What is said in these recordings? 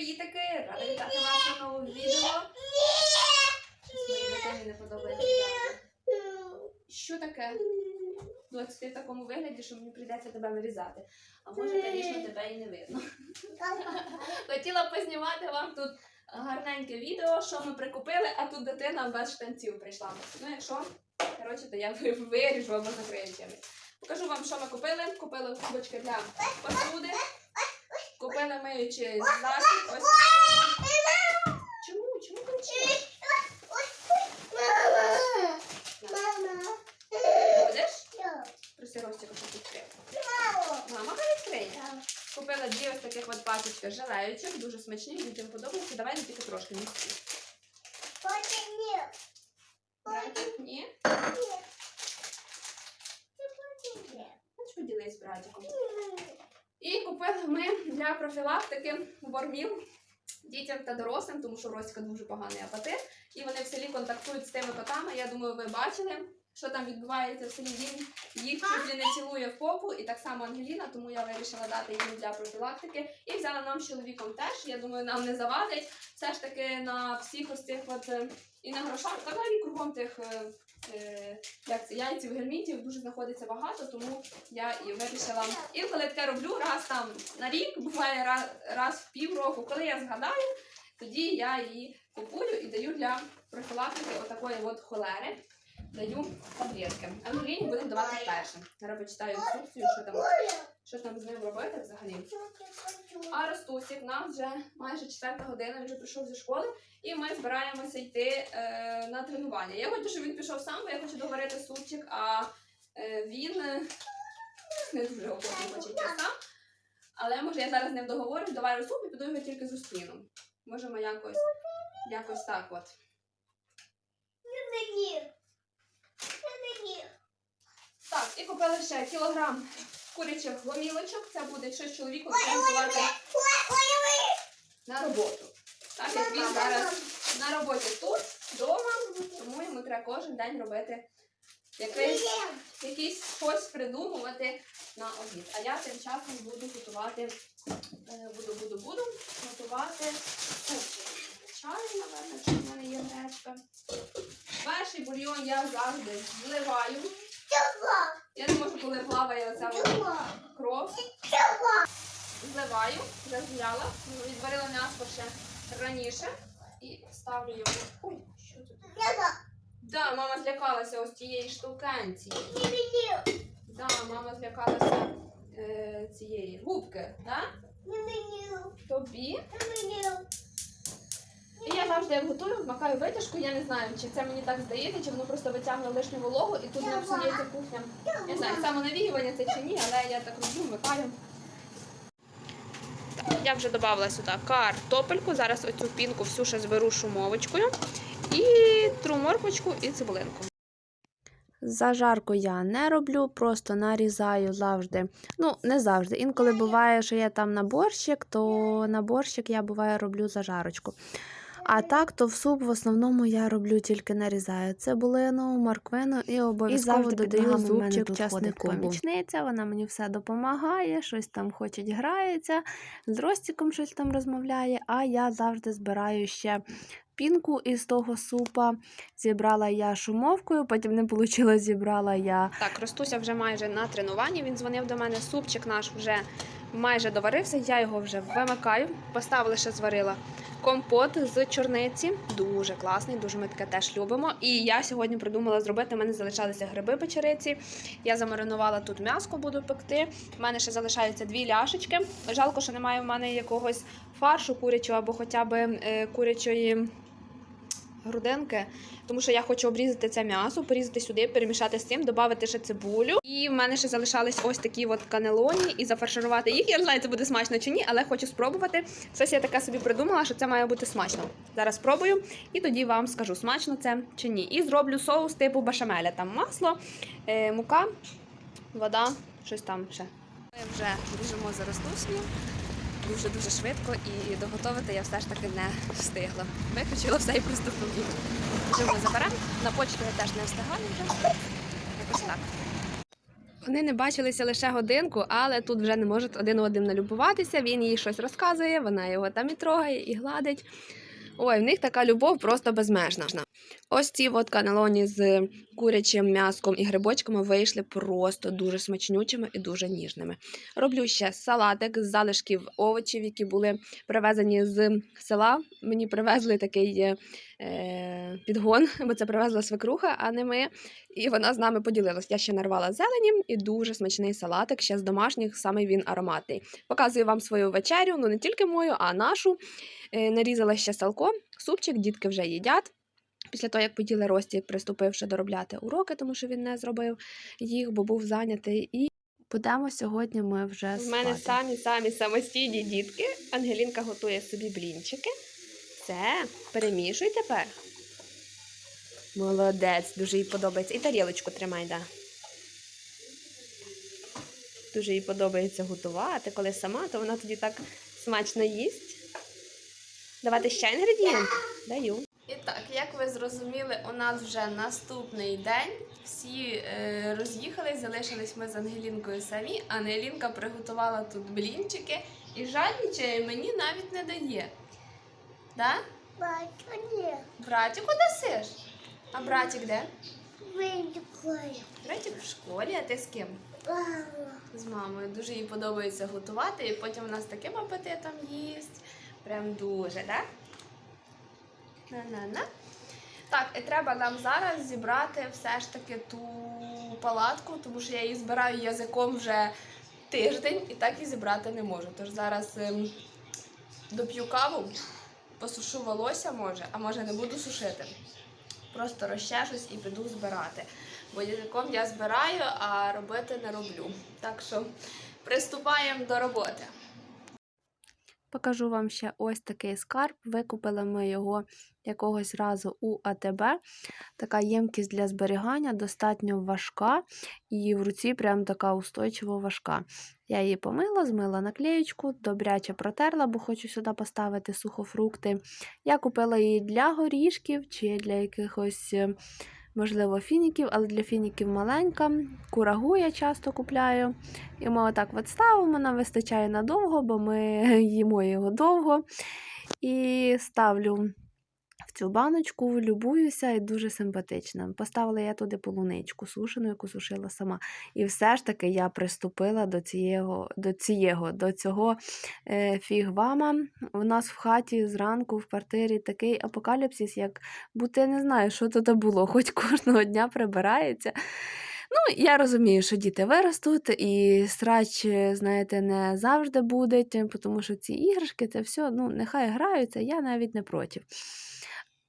Привітики! Рада вітати вас на новому відео. Щось моїй не подобається. Що таке? Доць, ти в такому вигляді, що мені прийдеться тебе вирізати. А може, звісно, тебе і не видно. Хотіла познімати вам тут гарненьке відео, що ми прикупили, а тут дитина без штанців прийшла. Ну, якщо, коротше, то я ви- виріжу або закрию чимось. Покажу вам, що ми купили. Купили кубочки для посуди. Купили миючий засіб. Ось. Чому? Чому кричиш? Будеш? Проси Ростіка, щоб відкрив. Мама хай відкриє. Купила дві ось таких от пачечки желаючих, дуже смачні, дітям подобаються. Давай не тільки трошки не всі. Братик? Ні? Хоч поділись з братиком. І купили ми для профілактики вормів дітям та дорослим, тому що Роська дуже поганий апатит. І вони в селі контактують з тими котами. Я думаю, ви бачили, що там відбувається в селі. Він їх чуть не цілує в попу, і так само Ангеліна, тому я вирішила дати їм для профілактики. І взяла нам з чоловіком теж. Я думаю, нам не завадить. Все ж таки на всіх ось цих от е, і на грошах, взагалі кругом тих. Е, Як це яйців, гельмінтів дуже знаходиться багато, тому я і вирішила. Інколи таке роблю раз там на рік, буває раз, раз в півроку. Коли я згадаю, тоді я її купую і даю для профілактики отакої от холери. Даю таблетки. Ангеліні будемо давати перше. Зараз почитаю інструкцію, що там, що там з ним робити взагалі. А Ростусік нам вже майже четверта година, він вже прийшов зі школи, і ми збираємося йти е, на тренування. Я хочу, щоб він пішов сам, бо я хочу доварити супчик, а е, він е, не дуже охотно хоче йти сам. Але може я зараз з ним договорюсь, доварю суп і піду його тільки зустріну. Можемо якось, якось так от. Так, і купили ще кілограм курячих гомілочок. Це буде щось чоловіку готувати на роботу. Так як він зараз на роботі тут, вдома, тому йому треба кожен день робити якийсь, якийсь щось придумувати на обід. А я тим часом буду готувати, е, буду, буду, буду готувати суп. Чай, напевно, чи в мене є гречка. Перший бульйон я завжди зливаю. Коли плаває оця кров. Зливаю, вже зляла, відварила м'ясо ще раніше і ставлю його. Ой, що тут? Да, мама злякалася ось цієї штукенці. Да, мама злякалася е, цієї губки, да? Тобі. І я завжди як готую, вмикаю витяжку. Я не знаю, чи це мені так здається, чи воно просто витягне лишню вологу і тут не псується кухня. Я не знаю, самонавіювання це чи ні, але я так роблю, вмикаю. Я вже додала сюди картопельку. Зараз оцю пінку всю ще зберу шумовочкою. І тру морквочку і цибулинку. Зажарку я не роблю, просто нарізаю завжди. Ну, не завжди. Інколи буває, що я там на борщик, то на борщик я буває роблю зажарочку. А так, то в суп в основному я роблю тільки нарізаю цибулину, морквину і обов'язково додаю зубчик часнику. Помічниця, вона мені все допомагає, щось там хоче грається, з Ростіком щось там розмовляє, а я завжди збираю ще пінку із того супа. Зібрала я шумовкою, потім не вийшло, зібрала я Так, Ростуся вже майже на тренуванні. Він дзвонив до мене. Супчик наш вже майже доварився. Я його вже вимикаю. Поставила ще зварила компот з чорниці. Дуже класний, дуже ми таке теж любимо. І я сьогодні придумала зробити. У мене залишалися гриби печериці. Я замаринувала тут м'яско, буду пекти. У мене ще залишаються дві ляшечки. Жалко, що немає в мене якогось фаршу курячого або хоча б е, курячої. Грудинки, тому що я хочу обрізати це м'ясо, порізати сюди, перемішати з цим, додати ще цибулю. І в мене ще залишались ось такі от канелоні і зафарширувати їх. Я не знаю, це буде смачно чи ні, але хочу спробувати. Щось я таке собі придумала, що це має бути смачно. Зараз спробую і тоді вам скажу, смачно це чи ні. І зроблю соус типу башамеля. Там масло, е, мука, вода, щось там ще. Ми вже біжимо за ростушню дуже-дуже швидко і доготовити я все ж таки не встигла. Виключила все і просто побігла. Живу заберемо. На почту я теж не встигаю вже. Якось так. Вони не бачилися лише годинку, але тут вже не можуть один одним налюбуватися. Він їй щось розказує, вона його там і трогає, і гладить. Ой, в них така любов просто безмежна. Ось ці от канелоні з курячим м'яском і грибочками вийшли просто дуже смачнючими і дуже ніжними. Роблю ще салатик з залишків овочів, які були привезені з села. Мені привезли такий е, е, підгон, бо це привезла свекруха, а не ми. І вона з нами поділилась. Я ще нарвала зелені і дуже смачний салатик, ще з домашніх, саме він ароматний. Показую вам свою вечерю, ну не тільки мою, а нашу. Е, нарізала ще салко, супчик, дітки вже їдять. Після того, як поділи Ростік, приступивши доробляти уроки, тому що він не зробив їх, бо був зайнятий. І будемо сьогодні ми вже В мене спати. самі самі самостійні дітки. Ангелінка готує собі блінчики. Це перемішуй тепер. Молодець, дуже їй подобається. І тарілочку тримай, да. Дуже їй подобається готувати. Коли сама, то вона тоді так смачно їсть. Давати ще інгредієнт? Даю. І так, як ви зрозуміли, у нас вже наступний день. Всі е, роз'їхались, залишились ми з Ангелінкою самі. Ангелінка приготувала тут блінчики і жаднічає мені навіть не дає. Да? Братику дасиш? А братик де? Братик в школі, а ти з ким? Мама, З мамою. Дуже їй подобається готувати, і потім вона з таким апетитом їсть. Прям дуже, так? На-на-на. Так, треба нам зараз зібрати все ж таки ту палатку, тому що я її збираю язиком вже тиждень і так і зібрати не можу. Тож зараз ем, доп'ю каву, посушу волосся може, а може не буду сушити. Просто розчешусь і піду збирати. Бо язиком я збираю, а робити не роблю. Так що приступаємо до роботи. Покажу вам ще ось такий скарб. Викупили ми його якогось разу у АТБ. Така ємкість для зберігання, достатньо важка, і в руці прям така устойчиво важка. Я її помила, змила наклеєчку, добряче протерла, бо хочу сюди поставити сухофрукти. Я купила її для горішків чи для якихось, е, можливо, фініків, але для фініків маленька. Курагу я часто купляю. І ми отак от ставимо, нам вистачає надовго, бо ми їмо його довго. І ставлю в цю баночку, любуюся і дуже симпатична. Поставила я туди полуничку сушену, яку сушила сама. І все ж таки я приступила до цього, до цього, до цього е, фігвама. У нас в хаті зранку в квартирі такий апокаліпсис, як будто я не знаю, що тут було, хоч кожного дня прибирається. Ну, я розумію, що діти виростуть, і срач, е, знаєте, не завжди буде, тому що ці іграшки, це все, ну, нехай граються, я навіть не проти.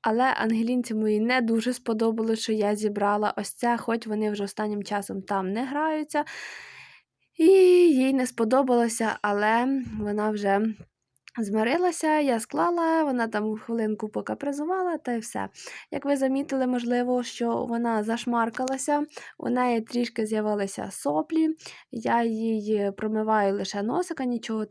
Але Ангелінці мої не дуже сподобалось, що я зібрала ось це, хоч вони вже останнім часом там не граються. І їй не сподобалося, але вона вже змирилася, я склала, вона там хвилинку покапризувала та й все. Як ви замітили, можливо, що вона зашмаркалася, у неї трішки з'явилися соплі, я їй промиваю лише носика, нічого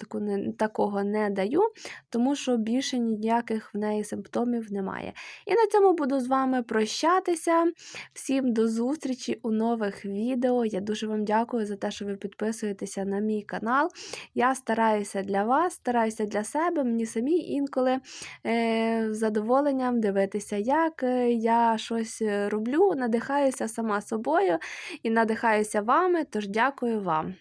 такого не даю, тому що більше ніяких в неї симптомів немає. І на цьому буду з вами прощатися. Всім до зустрічі у нових відео. Я дуже вам дякую за те, що ви підписуєтеся на мій канал. Я стараюся для вас, стараюся для себе, мені самі інколи е, задоволенням дивитися, як е, я щось е, роблю, надихаюся сама собою і надихаюся вами, тож дякую вам.